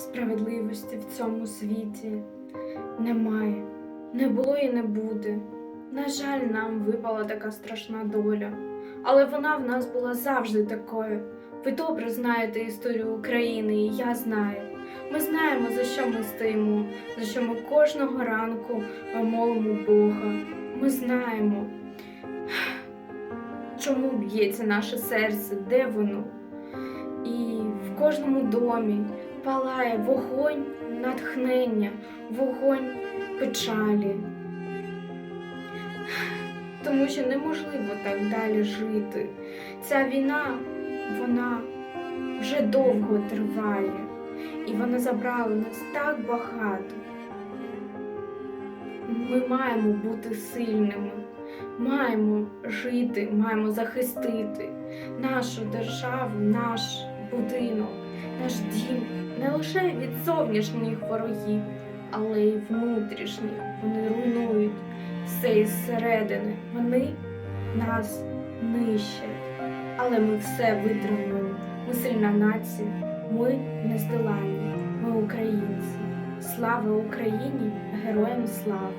справедливості в цьому світі немає, не було і не буде. На жаль, нам випала така страшна доля, але вона в нас була завжди такою. Ви добре знаєте історію України, і я знаю. Ми знаємо, за що ми стоїмо, за що ми кожного ранку молимо Бога. Ми знаємо, чому б'ється наше серце, де воно. І в кожному домі палає вогонь натхнення, вогонь печалі. Тому що неможливо так далі жити. Ця війна, вона вже довго триває, і вона забрала нас так багато. Ми маємо бути сильними, маємо жити, маємо захистити нашу державу, наш будинок, наш дім не лише від зовнішніх ворогів, але й внутрішніх. Вони руйнують все із середини. Вони нас нищать. Але ми все витримуємо. Ми сильна нація, ми нездоланні, ми українці. Слава Україні! Героям слава!